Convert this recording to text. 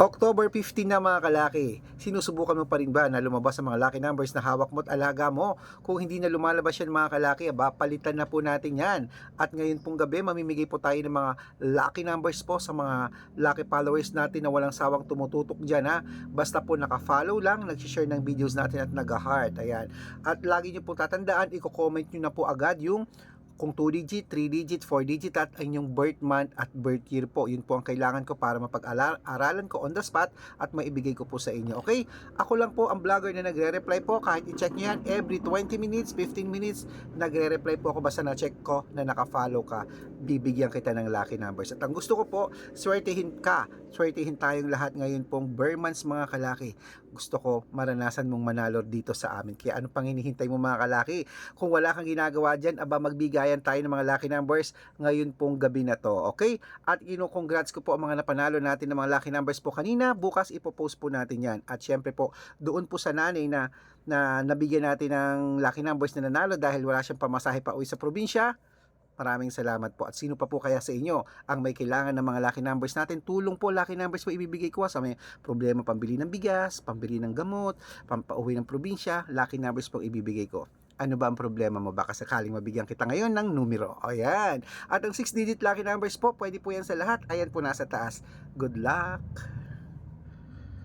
October 15 na mga kalaki, sinusubukan mo pa rin ba na lumabas ang mga lucky numbers na hawak mo at alaga mo? Kung hindi na lumalabas yan mga kalaki, aba, palitan na po natin yan. At ngayon pong gabi, mamimigay po tayo ng mga lucky numbers po sa mga lucky followers natin na walang sawang tumututok dyan ha. Basta po naka-follow lang, nag-share ng videos natin at nag-heart. Ayan. At lagi nyo po tatandaan, i-comment nyo na po agad yung kung 2 digit, 3 digit, 4 digit at ang inyong birth month at birth year po. Yun po ang kailangan ko para mapag-aralan ko on the spot at maibigay ko po sa inyo. Okay? Ako lang po ang vlogger na nagre-reply po. Kahit i-check nyo yan, every 20 minutes, 15 minutes, nagre-reply po ako basta na-check ko na naka-follow ka. Bibigyan kita ng lucky numbers. At ang gusto ko po, swertihin ka. Swertihin tayong lahat ngayon pong bare months mga kalaki. Gusto ko maranasan mong manalo dito sa amin. Kaya ano pang hinihintay mo mga kalaki? Kung wala kang ginagawa dyan, aba magbigayan tayo ng mga lucky numbers ngayon pong gabi na to. Okay? At ino-congrats ko po ang mga napanalo natin ng mga lucky numbers po kanina. Bukas ipopost po natin yan. At syempre po, doon po sa nanay na na nabigyan natin ng lucky numbers na nanalo dahil wala siyang pamasahe pa uwi sa probinsya. Maraming salamat po. At sino pa po kaya sa inyo ang may kailangan ng mga lucky numbers natin? Tulong po, lucky numbers po ibibigay ko sa may problema pambili ng bigas, pambili ng gamot, pampauwi ng probinsya, lucky numbers po ibibigay ko. Ano ba ang problema mo? Baka sakaling mabigyan kita ngayon ng numero. Ayan. At ang 6-digit lucky numbers po, pwede po yan sa lahat. Ayan po nasa taas. Good luck!